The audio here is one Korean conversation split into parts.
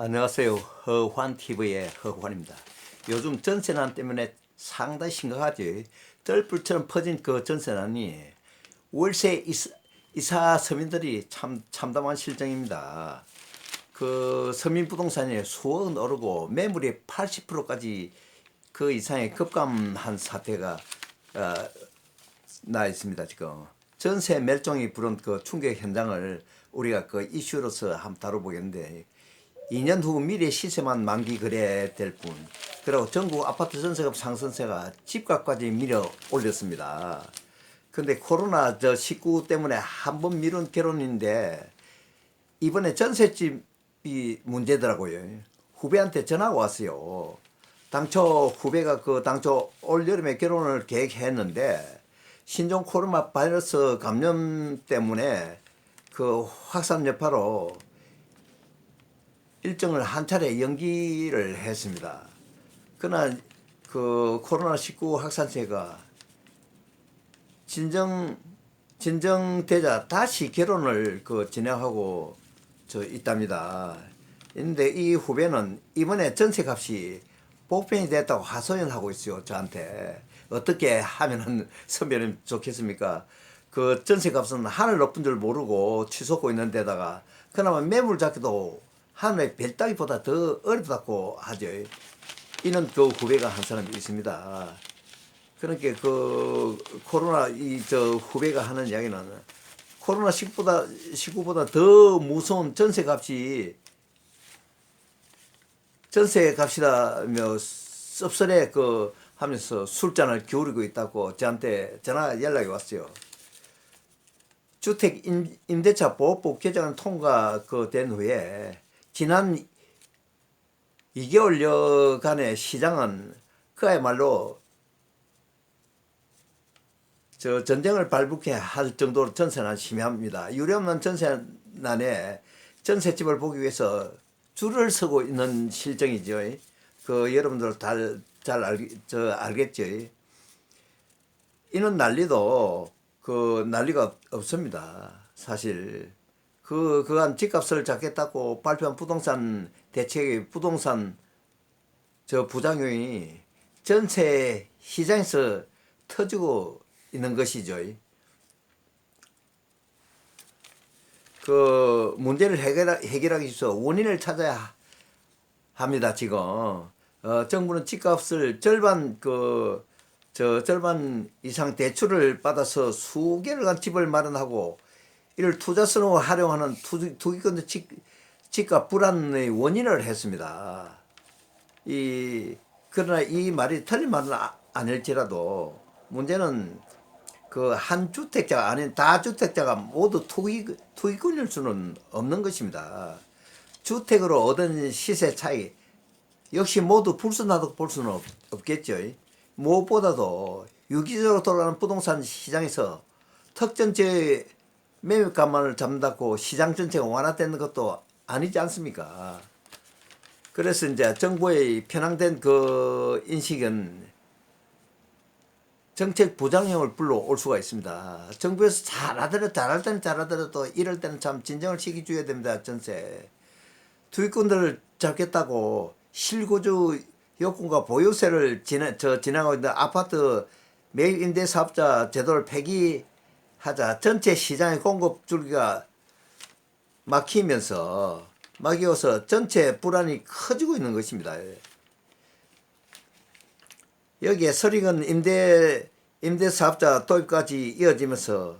안녕하세요. 허환TV의 허환입니다. 요즘 전세난 때문에 상당히 심각하지. 뜰불처럼 퍼진 그 전세난이 월세 이사, 이사 서민들이 참 참담한 실정입니다. 그 서민 부동산이 수억은 오르고 매물이 80%까지 그 이상의 급감한 사태가 어, 나 있습니다 지금 전세 멸종이 부른 그 충격 현장을 우리가 그 이슈로서 한번 다뤄보겠는데 2년 후 미래 시세만 만기 거래될 뿐 그리고 전국 아파트 전세값 상승세가 집값까지 밀어 올렸습니다. 근데 코로나 저 19 때문에 한 번 미룬 결혼인데 이번에 전셋집이 문제더라고요. 후배한테 전화가 왔어요. 당초 후배가 그 당초 올 여름에 결혼을 계획했는데 신종 코로나 바이러스 감염 때문에 그 확산 여파로 일정을 한 차례 연기를 했습니다. 그러나 그 코로나 19 확산세가 진정 진정되자 다시 결혼을 그 진행하고 저 있답니다. 근데 이 후배는 이번에 전세값이 복편이 됐다고 하소연하고 있어요. 저한테 어떻게 하면은 선배님 좋겠습니까? 그 전세값은 하늘 높은 줄 모르고 취소고 있는 데다가 그나마 매물 잡기도 하늘의 별 따기보다 더 어렵다고 하죠. 이는 그 후배가 한 사람이 있습니다. 그러니까 그 코로나 이 저 후배가 하는 이야기는 코로나 19보다 19보다 더 무서운 전세 값이 전세 값이라며 씁쓸해 그 하면서 술잔을 기울이고 있다고 저한테 전화 연락이 왔어요. 주택 임, 임대차 보호법 개정안 통과 그 된 후에 지난 2개월여간의 시장은 그야말로 저 전쟁을 발붙게 할 정도로 전세난 심합니다. 유례없는 전세난에 전세집을 보기 위해서 줄을 서고 있는 실정이죠. 그 여러분들 잘, 잘 알, 저 알겠죠. 이런 난리도 그 난리가 없습니다. 사실 그 그간 집값을 잡겠다고 발표한 부동산 대책의 부동산 저 부작용이 전세 시장에서 터지고 있는 것이죠. 그 문제를 해결하, 해결하기 위해서 원인을 찾아야 합니다. 지금 어, 정부는 집값을 절반 그 저 절반 이상 대출을 받아서 수개월간 집을 마련하고 이를 투자성으로 활용하는 투, 투기권 집, 집값 불안의 원인을 했습니다. 이 그러나 이 말이 틀린 말은 아- 아닐지라도 문제는 그 한 주택자가 아닌 다주택자가 모두 투기 투기꾼일 수는 없는 것입니다. 주택으로 얻은 시세 차이 역시 모두 불순하다고 볼 수는 없, 없겠죠. 무엇보다도 유기적으로 돌아가는 부동산 시장에서 특정 지역의 매매가만을 잡는다고 시장 전체가 완화되는 것도 아니지 않습니까? 그래서 이제 정부의 편향된 그 인식은 정책 부작용을 불러올 수가 있습니다. 정부에서 잘하더라도 잘할 때는 잘하더라도 이럴 때는 참 진정을 시켜줘야 됩니다. 전세. 투기꾼들을 잡겠다고 실거주 요건과 보유세를 지나, 저, 지나가고 있는 아파트 매입 임대 사업자 제도를 폐기 하자 전체 시장의 공급 줄기가 막히면서 막이어서 전체 불안이 커지고 있는 것입니다. 여기에 서리건 임대 임대 사업자 도입까지 이어지면서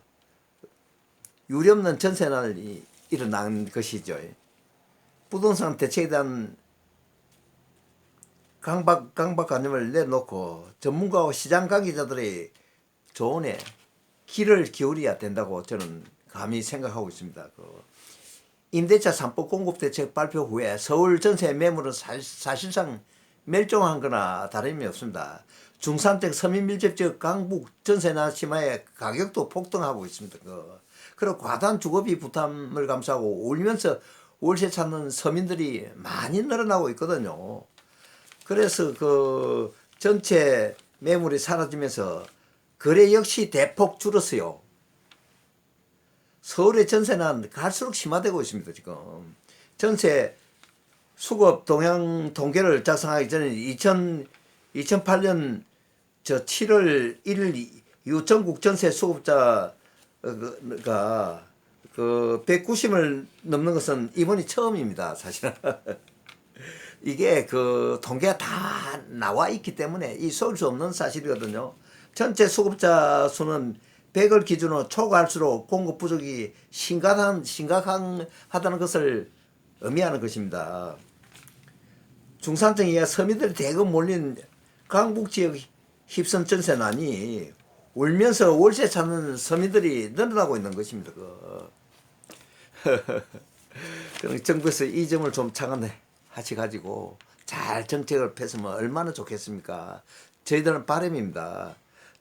유례없는 전세난이 일어난 것이죠. 부동산 대책에 대한 강박 강박관념을 내놓고 전문가와 시장 관계자들의 조언에 귀를 기울여야 된다고 저는 감히 생각하고 있습니다. 그 임대차 3법 공급 대책 발표 후에 서울 전세 매물은 사, 사실상 멸종한 거나 다름이 없습니다. 중산층 서민 밀집 지역 강북 전세나 심화의 가격도 폭등하고 있습니다. 그. 그리고 과다한 주거비 부담을 감수하고 울면서 월세 찾는 서민들이 많이 늘어나고 있거든요. 그래서 그 전체 매물이 사라지면서 거래 역시 대폭 줄었어요. 서울의 전세는 갈수록 심화되고 있습니다, 지금. 전세 수급 동향 통계를 작성하기 전에 2000 2008년 저 7월 1일 이후 전국 전세 수급자가 그 190을 넘는 것은 이번이 처음입니다. 사실은 이게 그 통계가 다 나와 있기 때문에 이 속일 수 없는 사실이거든요. 전체 수급자 수는 100을 기준으로 초과할수록 공급 부족이 심각한 심각하다는 것을 의미하는 것입니다. 중산층 이하 서민들이 대거 몰린 강북 지역 힙선 전세난이 울면서 월세 찾는 서민들이 늘어나고 있는 것입니다. 그. 정부에서 이 점을 좀 창안하시 가지고 잘 정책을 펴으면 얼마나 좋겠습니까? 저희들은 바람입니다.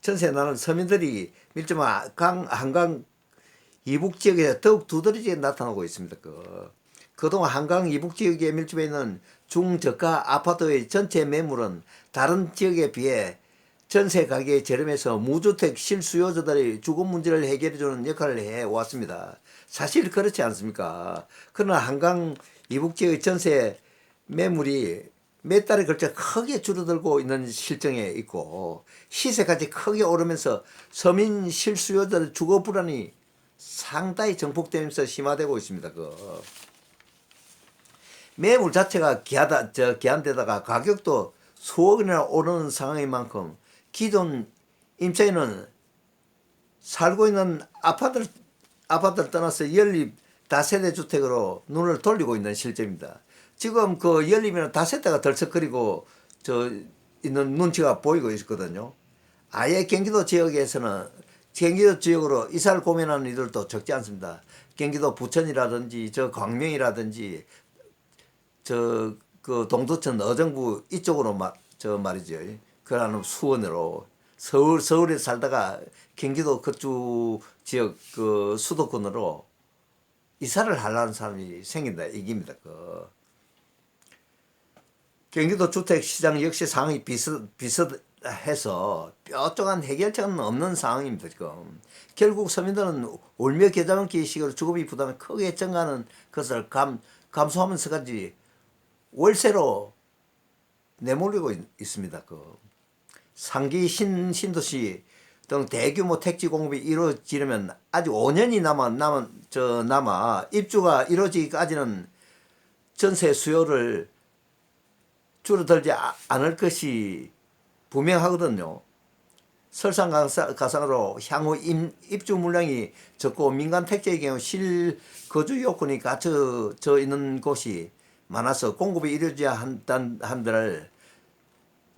전세 나는 서민들이 밀집한 강 한강 이북 지역에 더욱 두드러지게 나타나고 있습니다. 그 그동안 한강 이북 지역에 밀집해 있는 중저가 아파트의 전체 매물은 다른 지역에 비해 전세 가격이 저렴해서 무주택 실수요자들의 주거 문제를 해결해주는 역할을 해왔습니다. 사실 그렇지 않습니까? 그러나 한강 이북 지역의 전세 매물이 몇 달에 걸쳐 크게 줄어들고 있는 실정에 있고 시세까지 크게 오르면서 서민 실수요자의 주거 불안이 상당히 정폭되면서 심화되고 있습니다. 그 매물 자체가 기하다 저 기한되다가 가격도 수억 원이나 오르는 상황인 만큼 기존 임차인은 살고 있는 아파트를 아파트를 떠나서 연립 다세대 주택으로 눈을 돌리고 있는 실정입니다. 지금 그 연립이나 다세대가 덜썩거리고 저 있는 눈치가 보이고 있거든요. 아예 경기도 지역에서는 경기도 지역으로 이사를 고민하는 이들도 적지 않습니다. 경기도 부천이라든지 저 광명이라든지 저 그 동두천 어정부 이쪽으로 마, 저 말이죠. 그러는 수원으로 서울 서울에 살다가 경기도 그쪽 지역 그 수도권으로 이사를 하려는 사람이 생긴다 얘기입니다. 그 경기도 주택 시장 역시 상황이 비슷 비슷해서 뾰족한 해결책은 없는 상황입니다. 지금 결국 서민들은 울며 겨자먹기 식으로 주거비 부담이 크게 증가하는 것을 감 감수하면서까지 월세로 내몰리고 있, 있습니다. 그 상기 신 신도시 등 대규모 택지 공급이 이루어지려면 아직 5년이 남아 남아 저 남아 입주가 이루어지기까지는 전세 수요를 줄어들지 아- 않을 것이 분명하거든요. 설상가상으로 향후 임, 입주 물량이 적고 민간 택지의 경우 실거주 요건이 갖춰져 있는 곳이 많아서 공급이 이루어져야 한들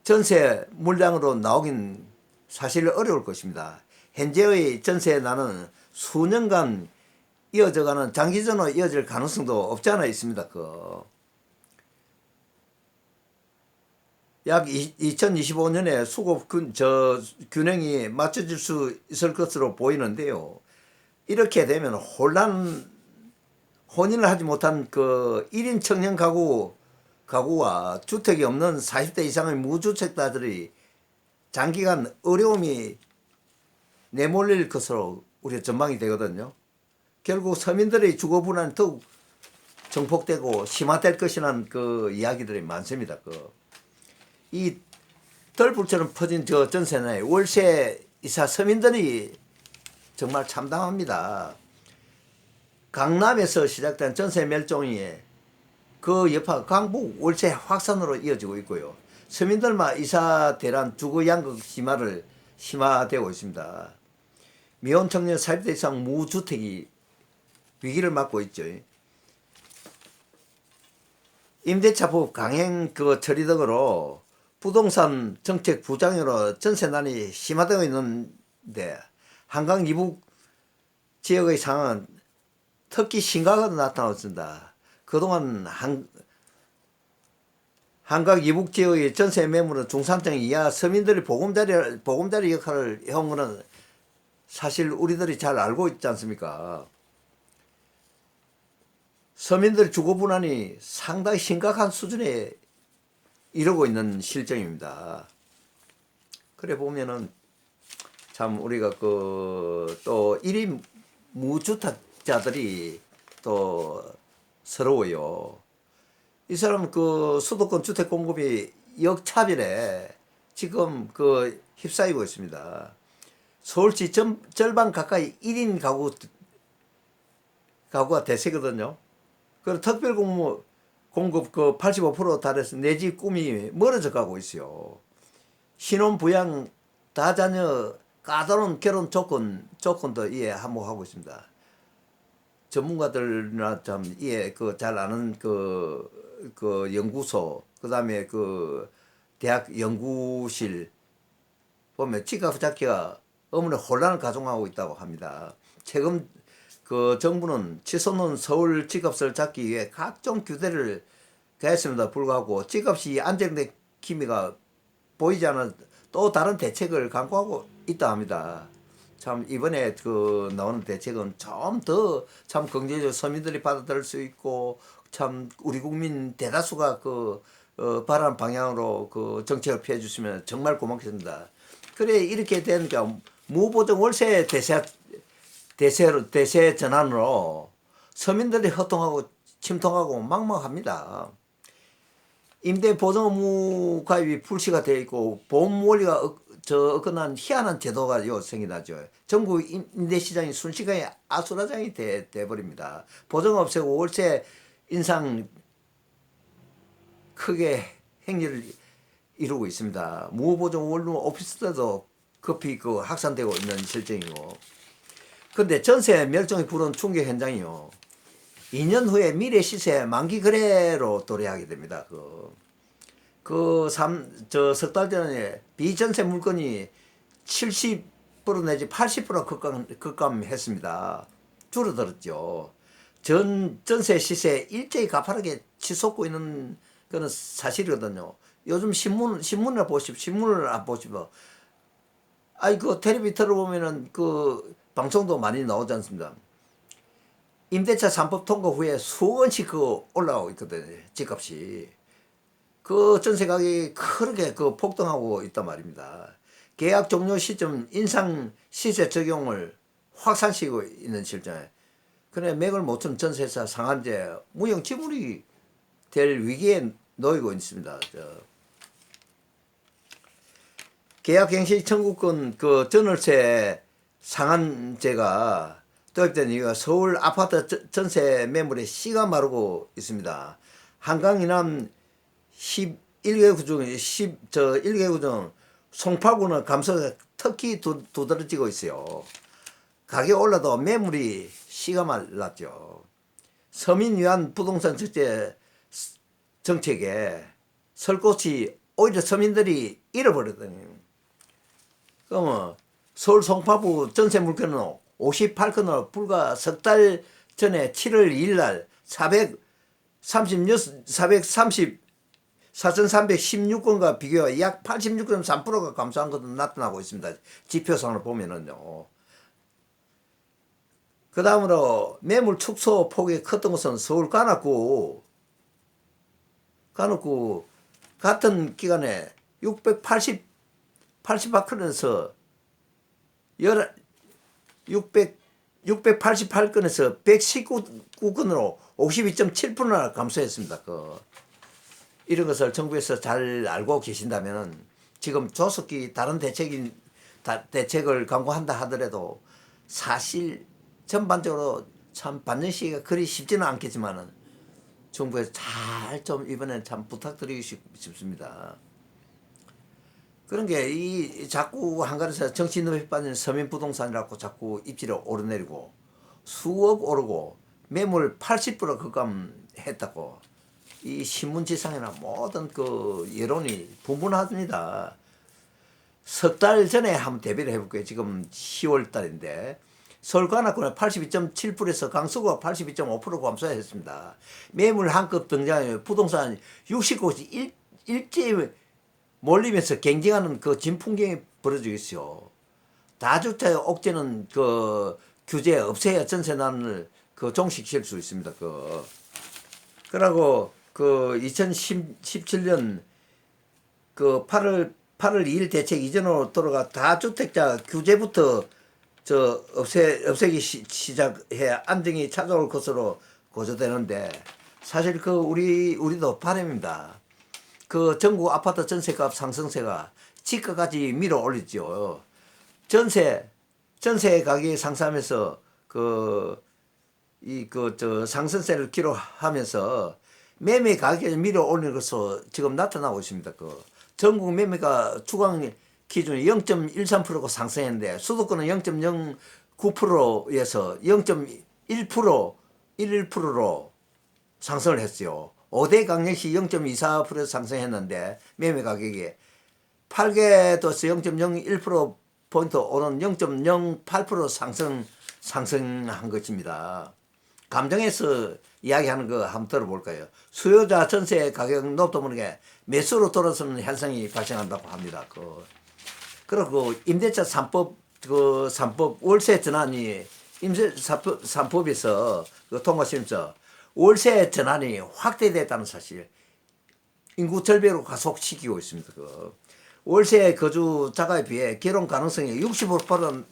전세 물량으로 나오긴 사실 어려울 것입니다. 현재의 전세 나는 수년간 이어져가는 장기전으로 이어질 가능성도 없지 않아 있습니다. 그. 약 2025년에 수급 균, 저 균형이 맞춰질 수 있을 것으로 보이는데요. 이렇게 되면 혼란 혼인을 하지 못한 그 1인 청년 가구 가구와 주택이 없는 40대 이상의 무주택자들이 장기간 어려움이 내몰릴 것으로 우리가 전망이 되거든요. 결국 서민들의 주거 불안이 더욱 정폭되고 심화될 것이라는 그 이야기들이 많습니다. 그 이 덜불처럼 퍼진 저 전세는 월세 이사 서민들이 정말 참담합니다. 강남에서 시작된 전세 멸종이 그 여파 강북 월세 확산으로 이어지고 있고요. 서민들만 이사 대란 주거 양극 심화를 심화되고 있습니다. 미혼 청년 40대 이상 무주택이 위기를 맞고 있죠. 임대차 법 강행 그 처리 등으로 부동산 정책 부장으로 전세난이 심화되고 있는데 한강 이북 지역의 상황은 특히 심각하게 나타났습니다. 그동안 한, 한각 이북 지역의 전세 매물은 중산층 이하 서민들이 보금자리, 보금자리 역할을 해온 거는 사실 우리들이 잘 알고 있지 않습니까? 서민들 주거 불안이 상당히 심각한 수준에 이르고 있는 실정입니다. 그래 보면은 참 우리가 그또 1인 무주택자들이 또 서러워요. 이 사람 그 수도권 주택 공급이 역차별에 지금 그 휩싸이고 있습니다. 서울시 전, 절반 가까이 1인 가구 가구가 대세거든요. 그 특별 공무 공급 그 85% 달해서 내 집 꿈이 멀어져 가고 있어요. 신혼 부양 다자녀 까다로운 결혼 조건 조건도 이해 한몫하고 있습니다. 전문가들이나 참 이해 그잘 아는 그그 연구소 그다음에 그 대학 연구실 보면 집값 잡기가 어머니 혼란을 가중하고 있다고 합니다. 최근 그 정부는 치솟는 서울 집값을 잡기 위해 각종 규제를 가했습니다. 불구하고 집값이 안정된 기미가 보이지 않은 또 다른 대책을 강구하고 있다 합니다. 참 이번에 그 나오는 대책은 좀 더 참 경제적 서민들이 받아들일 수 있고 참 우리 국민 대다수가 그 어, 바라는 방향으로 그 정책을 피해 주시면 정말 고맙겠습니다. 그래 이렇게 되니까 무보정 월세 대세 대세로 대세 전환으로 서민들이 허통하고 침통하고 막막합니다. 임대 보증 의무 가입이 불시가 되어 있고 보험 원리가 어, 저 어긋난 희한한 제도가 요 생겨나죠. 전국 임- 임대 시장이 순식간에 아수라장이 돼, 돼 버립니다. 보증 없애고 월세 인상 크게 행위를 이루고 있습니다. 무보증 원룸 오피스텔도 급히 그 확산되고 있는 실정이고. 근데 전세 멸종의 불은 충격 현장이요. 2년 후에 미래 시세 만기 거래로 도래하게 됩니다. 그, 그 삼, 저석 달 전에 비전세 물건이 70% 내지 80% 급감, 급감했습니다. 줄어들었죠. 전, 전세 시세 일제히 가파르게 치솟고 있는 거는 사실이거든요. 요즘 신문, 신문을 보십시오. 신문을 안 보십시오. 아이, 그 텔레비 틀어보면은 그 방송도 많이 나오지 않습니까? 임대차 3법 통과 후에 수원씩 그 올라오고 있거든요. 집값이. 그 전세 가격이 크게 그 폭등하고 있단 말입니다. 계약 종료 시점 인상 시세 적용을 확산시키고 있는 실정에 그래 맥을 못 튼 전세사 상한제 무형 지물이 될 위기에 놓이고 있습니다. 저 계약갱신 청구권 그 전월세 상한제가 도입된 이유가 서울 아파트 저- 전세 매물의 씨가 마르고 있습니다. 한강 이남 11개구 중 10, 저 1개구 중 송파구는 감소가 특히 두, 두드러지고 있어요. 가격 올라도 매물이 씨가 말랐죠. 서민 위한 부동산 정책 정책에 설 곳이 오히려 서민들이 잃어버렸거든요. 그러면 서울 송파구 전세 물건은 58건으로 불과 석 달 전에 7월 2일 날 436, 430, 4,316건과 비교해 약 86.3%가 감소한 것도 나타나고 있습니다. 지표상으로 보면은요. 그 다음으로 매물 축소 폭이 컸던 것은 서울 관악구, 관악구 같은 기간에 680, 88건에서 600, 688건에서 119건으로 52.7%나 감소했습니다. 그 이런 것을 정부에서 잘 알고 계신다면 지금 조속히 다른 대책인 다- 대책을 강구한다 하더라도 사실 전반적으로 참 받는 시기가 그리 쉽지는 않겠지만은 정부에서 잘 좀 이번엔 참 부탁드리고 싶, 싶습니다. 그런 게 이 자꾸 한간에서 정치 늪에 빠진 서민 부동산이라고 자꾸 입지를 오르내리고 수억 오르고 매물 80% 급감했다고 이 신문지상이나 모든 그 여론이 분분합니다. 석 달 전에 한번 대비를 해볼게요. 지금 10월 달인데 서울 관악구는 82.7%에서 강서구가 82.5% 감소했습니다. 매물 한 급 등장해 부동산 60곳이 일, 일제히 몰리면서 경쟁하는 그 진풍경이 벌어지고 있어요. 다주택 옥죄는 그 규제 없애야 전세난을 그 종식시킬 수 있습니다. 그 그러고 그 2017년 그 8월 8월 2일 대책 이전으로 돌아가 다주택자 규제부터 저 없애 없애기 시, 시작해 안정이 찾아올 것으로 고조되는데 사실 그 우리 우리도 바람입니다. 그 전국 아파트 전세값 상승세가 지가까지 밀어 올렸죠. 전세 전세 가격이 상승하면서 그 이 그 저 상승세를 기록하면서 매매 가격을 밀어 올리는 것으로 지금 나타나고 있습니다. 그 전국 매매가 주간 기준이 0.13%가 상승했는데 수도권은 0.09%에서 0.1% 11%로 상승을 했어요. 5대 강력시 0.24% 상승했는데 매매 가격이 8개도서 0.01% 포인트 오른 0.08% 상승 상승한 것입니다. 감정에서 이야기하는 거 한번 들어볼까요? 수요자 전세 가격 높다 보니까 매수로 돌아서는 현상이 발생한다고 합니다. 그 그리고 임대차 3법 그 3법 월세 전환이 임대 3법, 3법에서 그 통과시면서 월세 전환이 확대됐다는 사실 인구 절벽으로 가속시키고 있습니다. 그 월세 거주자가에 비해 결혼 가능성이 65%는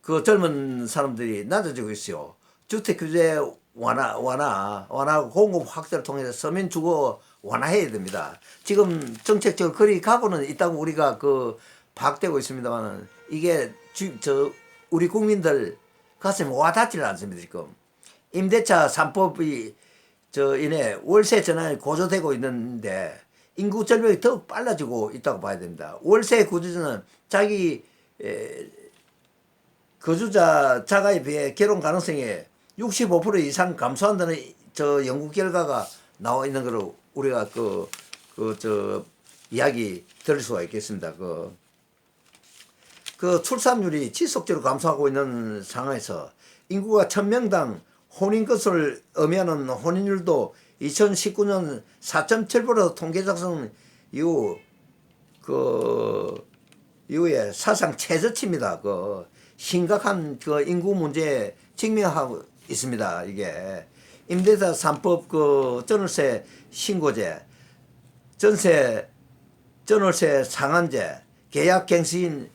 그 젊은 사람들이 낮아지고 있어요. 주택 규제 완화, 완화, 완화 공급 확대를 통해서 서민 주거 완화해야 됩니다. 지금 정책적으로 그리 가고는 있다고 우리가 그 파악되고 있습니다만 이게 주, 저 우리 국민들 가슴에 와닿지를 않습니다. 지금 임대차 3법이 저 이내 월세 전환이 고조되고 있는데 인구 절벽이 더 빨라지고 있다고 봐야 됩니다. 월세 구조자는 자기 에, 거주자 자가에 비해 결혼 가능성이 65% 이상 감소한다는 저 연구 결과가 나와 있는 거로 우리가 그 그 저 이야기 들을 수가 있겠습니다. 그, 그 출산율이 지속적으로 감소하고 있는 상황에서 인구가 1000명당 혼인 것을 의미하는 혼인율도 2019년 4.7% 통계 작성 이후 그 이후에 사상 최저치입니다. 그 심각한 그 인구 문제에 직면하고 있습니다. 이게 임대차 3법 그 전월세 신고제, 전세 전월세 상한제, 계약 갱신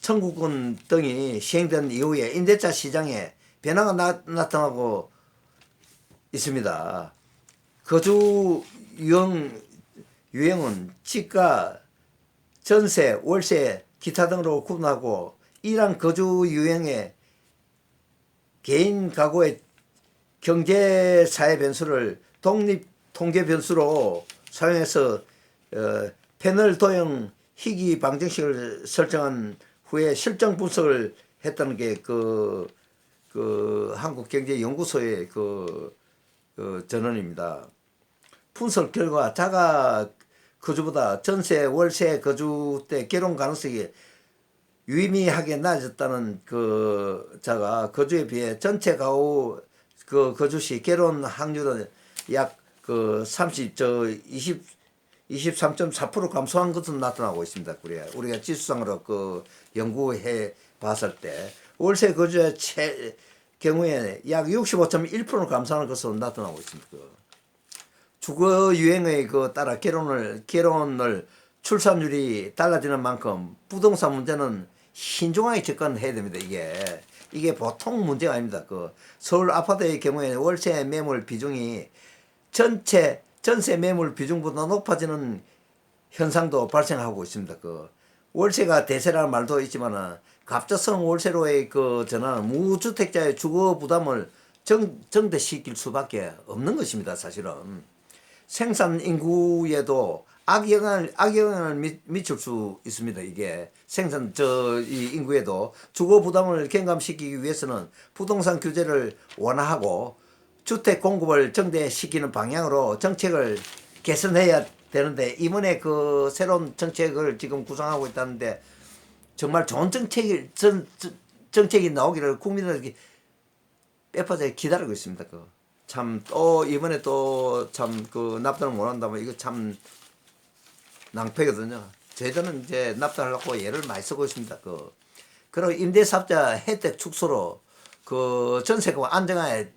청구권 등이 시행된 이후에 임대차 시장에 변화가 나, 나타나고 있습니다. 거주 유형 유형은 지가 전세, 월세, 기타 등으로 구분하고 이러한 거주 유형의 개인 가구의 경제 사회 변수를 독립 통계 변수로 사용해서 어, 패널 도형 희귀 방정식을 설정한 후에 실정 분석을 했다는 게그 그 한국경제연구소의 그, 그 전언입니다. 분석 결과 자가 거주보다 전세, 월세 거주 때 결혼 가능성이 유의미하게 낮아졌다는 그 자가 거주에 비해 전체 가구 그 거주 시 결혼 확률은 약 그 30, 저 20, 23.4% 감소한 것으로 나타나고 있습니다. 우리가 우리가 지수상으로 그 연구해 봤을 때 월세 거주의 최 경우에 약 65.1% 감소하는 것으로 나타나고 있습니다. 그 주거 유행에 그 따라 결혼을 결혼을 출산율이 달라지는 만큼 부동산 문제는 신중하게 접근해야 됩니다. 이게 이게 보통 문제가 아닙니다. 그 서울 아파트의 경우에 월세 매물 비중이 전체 전세 매물 비중보다 높아지는 현상도 발생하고 있습니다. 그 월세가 대세라는 말도 있지만은 갑작스러운 월세로의 그 전환은 무주택자의 주거 부담을 정, 정대시킬 수밖에 없는 것입니다. 사실은 생산 인구에도 악영향을 악영향을 미, 미칠 수 있습니다. 이게 생산 저 이 인구에도 주거 부담을 경감시키기 위해서는 부동산 규제를 완화하고 주택 공급을 정대시키는 방향으로 정책을 개선해야 되는데 이번에 그 새로운 정책을 지금 구상하고 있다는데 정말 좋은 정책이 전, 전- 정책이 나오기를 국민들에게 빼빠져 기다리고 있습니다. 그 참 또 이번에 또 참 그 납득을 못 한다면 이거 참 낭패거든요. 저희들은 이제 납득하려고 예를 많이 쓰고 있습니다. 그 그리고 임대사업자 혜택 축소로 그 전세가 안정화에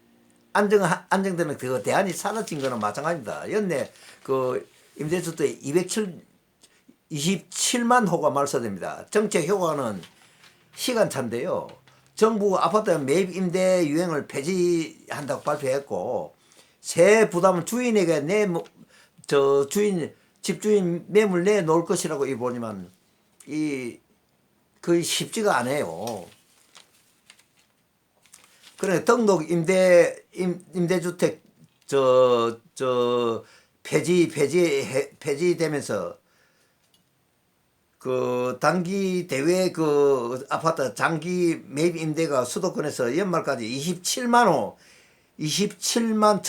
안정 안정되는 그 대안이 사라진 거는 마찬가지입니다. 연내 그207 27만 호가 말소됩니다. 정책 효과는 시간차인데요. 정부 아파트 매입 임대 유행을 폐지한다고 발표했고 세 부담은 주인에게 내 저 주인 집주인 매물 내 놓을 것이라고 이 보지만 이 그 쉽지가 않아요. 그래 등록 임대 임, 임대주택 저 저 폐지 폐지 해- 폐지되면서 그 단기 대외 그 아파트 장기 매입 임대가 수도권에서 연말까지 27만 호 27만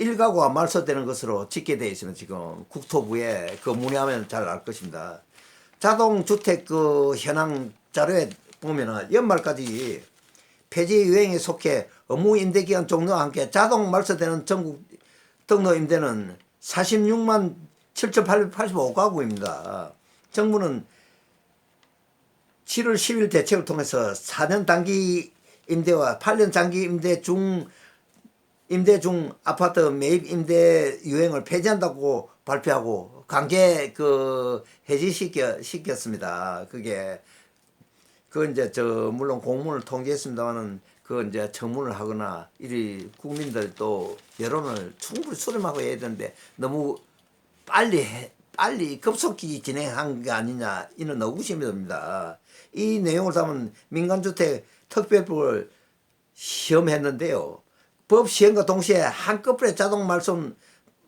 1891가구가 말소되는 것으로 집계되어 있으면 지금 국토부에 그 문의하면 잘 알 것입니다. 자동주택 그 현황 자료에 보면은 연말까지 폐지 유행에 속해 업무 임대 기간 종료와 함께 자동 말소되는 전국 등록 임대는 46만 7,885가구입니다. 정부는 7월 10일 대책을 통해서 4년 단기 임대와 8년 장기 임대 중 임대 중 아파트 매입 임대 유행을 폐지한다고 발표하고 강제 그 해지시켜 시켰습니다. 그게 그 이제 저 물론 공문을 통지했습니다만은 그 이제 청문을 하거나 이리 국민들 또 여론을 충분히 수렴하고 해야 되는데 너무 빨리 해, 빨리 급속히 진행한 게 아니냐 이는 의구심이 듭니다. 이 내용을 담은 민간주택 특별법을 시험했는데요. 법 시행과 동시에 한꺼번에 자동 말씀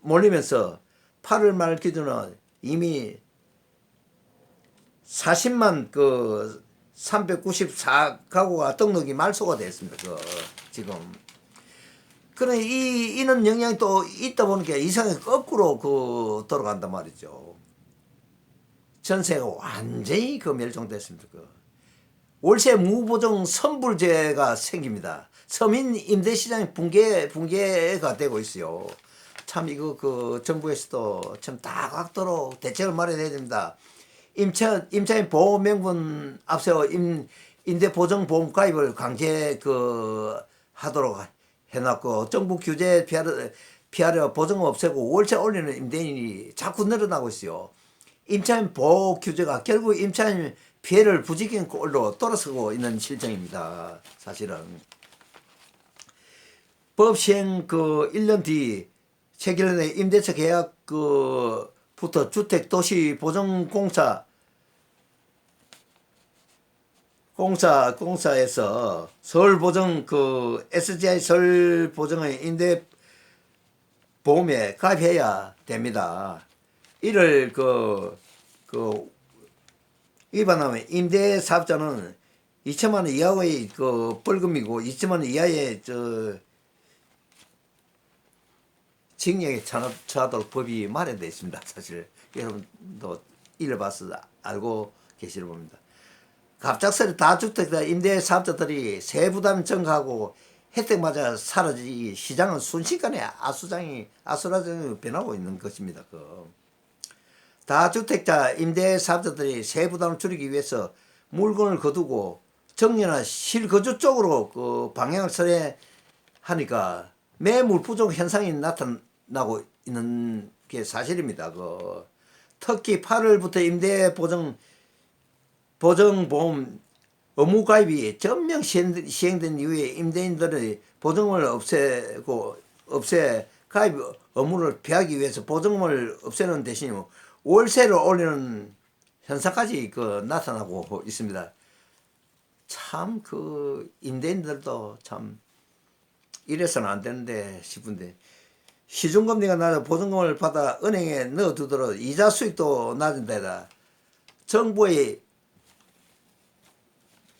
몰리면서 8월 말 기준은 이미 40만 그 394가구가 등록이 말소가 됐습니다. 그 지금 그래 이 이는 영향이 또 있다 보니까 이상하게 거꾸로 그 돌아간단 말이죠. 전세가 완전히 그 멸종됐습니다. 그 월세 무보증 선불제가 생깁니다. 서민 임대 시장이 붕괴 붕괴가 되고 있어요. 참 이거 그 정부에서도 참 다각도로 대책을 마련해야 됩니다. 임차 임차인 보호 명분 앞세워 임 임대 보증 보험 가입을 강제 그 하도록 해놨고 정부 규제 피하려 피하려 보증 없애고 월세 올리는 임대인이 자꾸 늘어나고 있어요. 임차인 보호 규제가 결국 임차인 피해를 부지긴 꼴로 돌아서고 있는 실정입니다. 사실은 법 시행 그 1년 뒤 체결내 임대차 계약 그부터 주택 도시 보증 공사 공사 공사에서 서울 보증 그 SGI 서울 보증의 임대 보험에 가입해야 됩니다. 이를 그, 그, 위반하면 임대 사업자는 2천만 원 이하의 그 벌금이고 2천만 원 이하의 저 징역에 처하- 처하도록 법이 마련되어 있습니다. 사실 여러분도 읽어봐서 알고 계시는 겁니다. 갑작스레 다주택자 임대 사업자들이 세부담 증가하고 혜택마저 사라지기 시장은 순식간에 아수장이 아수라장이 변하고 있는 것입니다. 그 다주택자 임대 사업자들이 세부담을 줄이기 위해서 물건을 거두고 정리나 실거주 쪽으로 그 방향을 설해 하니까 매물 부족 현상이 나타나고 있는 게 사실입니다. 그 특히 8월부터 임대 보증 보증보험 의무 가입이 전면 시행- 시행된 이후에 임대인들의 보증을 없애고 없애 가입 의무를 피하기 위해서 보증을 없애는 대신 월세를 올리는 현상까지 그 나타나고 있습니다. 참 그 임대인들도 참 이래서는 안 되는데 싶은데 시중금리가 낮아 보증금을 받아 은행에 넣어두도록 이자 수익도 낮은 데다 정부의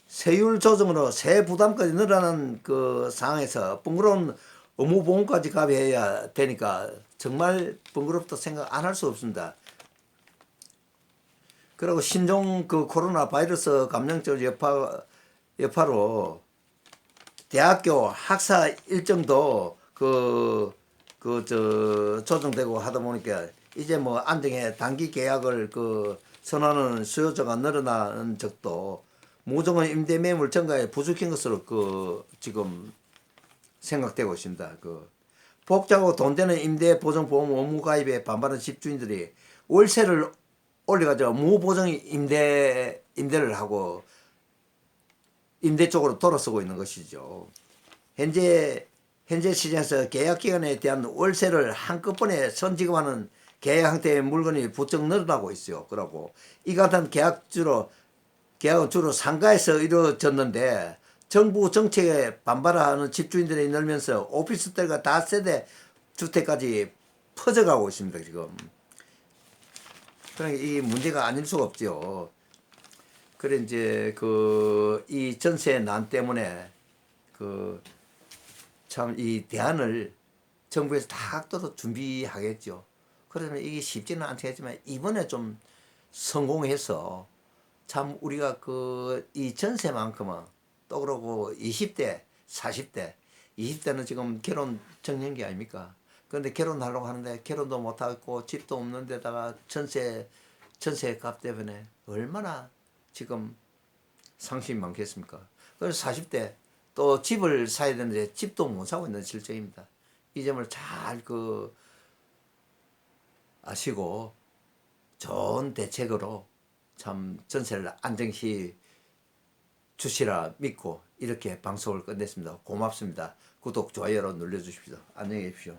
세율 조정으로 세 부담까지 늘어나는 그 상황에서 번거로운 의무 보험까지 가입해야 되니까 정말 번거롭다 생각 안 할 수 없습니다. 그리고 신종 그 코로나 바이러스 감염적 여파 여파로 대학교 학사 일정도 그 그 저 조정되고 하다 보니까 이제 뭐 안정에 단기 계약을 그 선언하는 수요자가 늘어나는 적도 무정원 임대 매물 증가에 부족한 것으로 그 지금 생각되고 있습니다. 그 복잡하고 돈 되는 임대 보증 보험 의무 가입에 반발한 집주인들이 월세를 올려가지고 무보증 임대 임대를 하고 임대 쪽으로 돌아서고 있는 것이죠. 현재 현재 시장에서 계약 기간에 대한 월세를 한꺼번에 선지급하는 계약 형태의 물건이 부쩍 늘어나고 있어요. 그러고 이 같은 계약주로 계약은 주로 상가에서 이루어졌는데 정부 정책에 반발하는 집주인들이 늘면서 오피스텔과 다세대 주택까지 퍼져가고 있습니다. 지금. 그러니까 이 문제가 아닐 수가 없죠. 그래 이제 그 이 전세 난 때문에 그 참 이 대안을 정부에서 다 각도로 준비하겠죠. 그러면 이게 쉽지는 않겠지만 이번에 좀 성공해서 참 우리가 그 이 전세만큼은 또 그러고 20대, 40대, 20대는 지금 결혼 정년기 아닙니까? 그런데 결혼하려고 하는데 결혼도 못하고 집도 없는 데다가 전세 전세 값 때문에 얼마나 지금 상심이 많겠습니까? 그래서 40대 또 집을 사야 되는데 집도 못 사고 있는 실정입니다. 이 점을 잘 그 아시고 좋은 대책으로 참 전세를 안정시 주시라 믿고 이렇게 방송을 끝냈습니다. 고맙습니다. 구독, 좋아요로 눌러주십시오. 안녕히 계십시오.